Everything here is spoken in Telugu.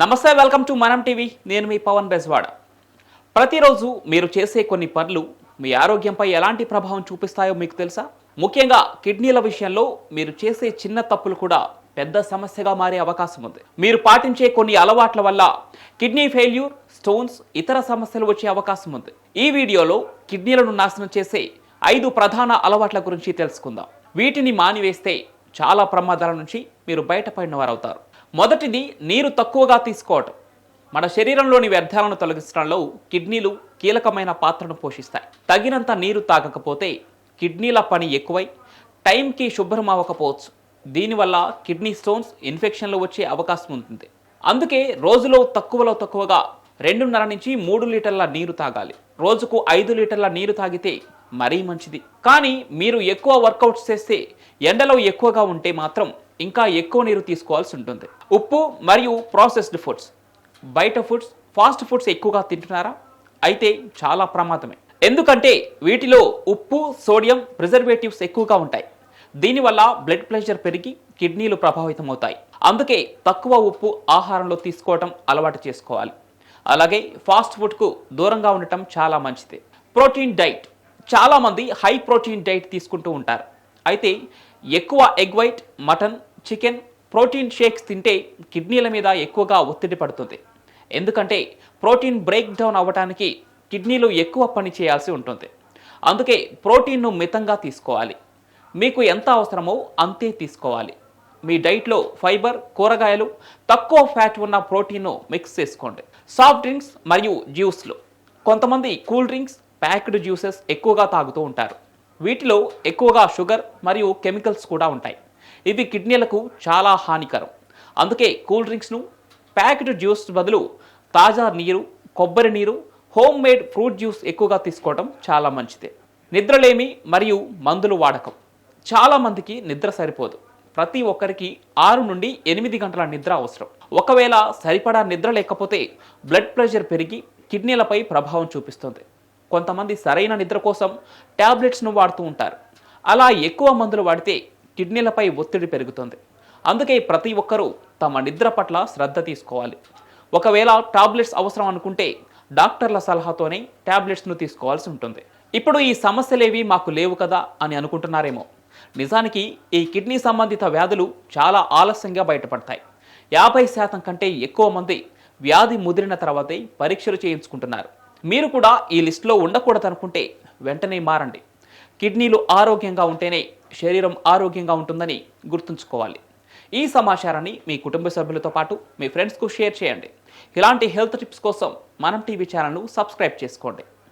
నమస్తే వెల్కమ్ టు మనం టీవీ. నేను మీ పవన్ బెజ్వాడ. ప్రతిరోజు మీరు చేసే కొన్ని పనులు మీ ఆరోగ్యంపై ఎలాంటి ప్రభావం చూపిస్తాయో మీకు తెలుసా? ముఖ్యంగా కిడ్నీల విషయంలో మీరు చేసే చిన్న తప్పులు కూడా పెద్ద సమస్యగా మారే అవకాశం ఉంది. మీరు పాటించే కొన్ని అలవాట్ల వల్ల కిడ్నీ ఫెయిల్యూర్ స్టోన్స్ ఇతర సమస్యలు వచ్చే అవకాశం ఉంది. ఈ వీడియోలో కిడ్నీలను నాశనం చేసే ఐదు ప్రధాన అలవాట్ల గురించి తెలుసుకుందాం. వీటిని మానివేస్తే చాలా ప్రమాదాల నుంచి మీరు బయటపడిన వారవుతారు. మొదటిది నీరు తక్కువగా తీసుకోవటం. మన శరీరంలోని వ్యర్థాలను తొలగించడంలో కిడ్నీలు కీలకమైన పాత్రను పోషిస్తాయి. తగినంత నీరు తాగకపోతే కిడ్నీల పని ఎక్కువై టైంకి శుభ్రం అవ్వకపోవచ్చు. దీనివల్ల కిడ్నీ స్టోన్స్ ఇన్ఫెక్షన్లు వచ్చే అవకాశం ఉంటుంది. అందుకే రోజులో తక్కువలో తక్కువగా రెండున్నర నుంచి మూడు లీటర్ల నీరు తాగాలి. రోజుకు ఐదు లీటర్ల నీరు తాగితే మరీ మంచిది. కానీ మీరు ఎక్కువ వర్కౌట్స్ చేస్తే ఎండలో ఎక్కువగా ఉంటే మాత్రం ఇంకా ఎక్కువ నీరు తీసుకోవాల్సి ఉంటుంది. ఉప్పు మరియు ప్రాసెస్డ్ ఫుడ్స్ బయట ఫుడ్స్ ఫాస్ట్ ఫుడ్స్ ఎక్కువగా తింటున్నారా? అయితే చాలా ప్రమాదమే. ఎందుకంటే వీటిలో ఉప్పు సోడియం ప్రిజర్వేటివ్స్ ఎక్కువగా ఉంటాయి. దీనివల్ల బ్లడ్ ప్రెషర్ పెరిగి కిడ్నీలు ప్రభావితం అవుతాయి అందుకే తక్కువ ఉప్పు ఆహారంలో తీసుకోవటం అలవాటు చేసుకోవాలి. అలాగే ఫాస్ట్ ఫుడ్కు దూరంగా ఉండటం చాలా మంచిది. ప్రోటీన్ డైట్ చాలామంది హై ప్రోటీన్ డైట్ తీసుకుంటూ ఉంటారు. అయితే ఎక్కువ egg white mutton chicken protein shakes తింటే కిడ్నీల మీద ఎక్కువగా ఒత్తిడి పడుతుంది. ఎందుకంటే ప్రోటీన్ బ్రేక్ డౌన్ అవ్వడానికి కిడ్నీలు ఎక్కువ పని చేయాల్సి ఉంటుంది. అందుకే ప్రోటీన్ను మితంగా తీసుకోవాలి. మీకు ఎంత అవసరమో అంతే తీసుకోవాలి. మీ డైట్లో ఫైబర్ కూరగాయలు తక్కువ ఫ్యాట్ ఉన్న ప్రోటీన్ను మిక్స్ చేసుకోండి. సాఫ్ట్ డ్రింక్స్ మరియు జ్యూస్లు. కొంతమంది కూల్ డ్రింక్స్ ప్యాక్డ్ జ్యూసెస్ ఎక్కువగా తాగుతూ ఉంటారు. వీటిలో ఎక్కువగా షుగర్ మరియు కెమికల్స్ కూడా ఉంటాయి. ఇవి కిడ్నీలకు చాలా హానికరం. అందుకే కూల్ డ్రింక్స్ను ప్యాక్డ్ జ్యూస్ బదులు తాజా నీరు కొబ్బరి నీరు హోమ్ మేడ్ ఫ్రూట్ జ్యూస్ ఎక్కువగా తీసుకోవడం చాలా మంచిది. నిద్రలేమి మరియు మందులు వాడకం. చాలామందికి నిద్ర సరిపోదు. ప్రతి ఒక్కరికి ఆరు నుండి ఎనిమిది గంటల నిద్ర అవసరం. ఒకవేళ సరిపడా నిద్ర లేకపోతే బ్లడ్ ప్రెషర్ పెరిగి కిడ్నీలపై ప్రభావం చూపిస్తుంది. కొంతమంది సరైన నిద్ర కోసం ట్యాబ్లెట్స్ను వాడుతూ ఉంటారు. అలా ఎక్కువ మందులు వాడితే కిడ్నీలపై ఒత్తిడి పెరుగుతుంది. అందుకే ప్రతి ఒక్కరూ తమ నిద్ర పట్ల శ్రద్ధ తీసుకోవాలి. ఒకవేళ టాబ్లెట్స్ అవసరం అనుకుంటే డాక్టర్ల సలహాతోనే ట్యాబ్లెట్స్ను తీసుకోవాల్సి ఉంటుంది. ఇప్పుడు ఈ సమస్యలేవి మాకు లేవు కదా అని అనుకుంటున్నారేమో. నిజానికి ఈ కిడ్నీ సంబంధిత వ్యాధులు చాలా ఆలస్యంగా బయటపడతాయి. యాభై శాతం కంటే ఎక్కువ మంది వ్యాధి ముదిరిన తర్వాతే పరీక్షలు చేయించుకుంటున్నారు. మీరు కూడా ఈ లిస్టులో ఉండకూడదనుకుంటే వెంటనే మారండి. కిడ్నీలు ఆరోగ్యంగా ఉంటేనే శరీరం ఆరోగ్యంగా ఉంటుందని గుర్తుంచుకోవాలి. ఈ సమాచారాన్ని మీ కుటుంబ సభ్యులతో పాటు మీ ఫ్రెండ్స్కు షేర్ చేయండి. ఇలాంటి హెల్త్ టిప్స్ కోసం మనం టీవీ ఛానల్ను సబ్స్క్రైబ్ చేసుకోండి.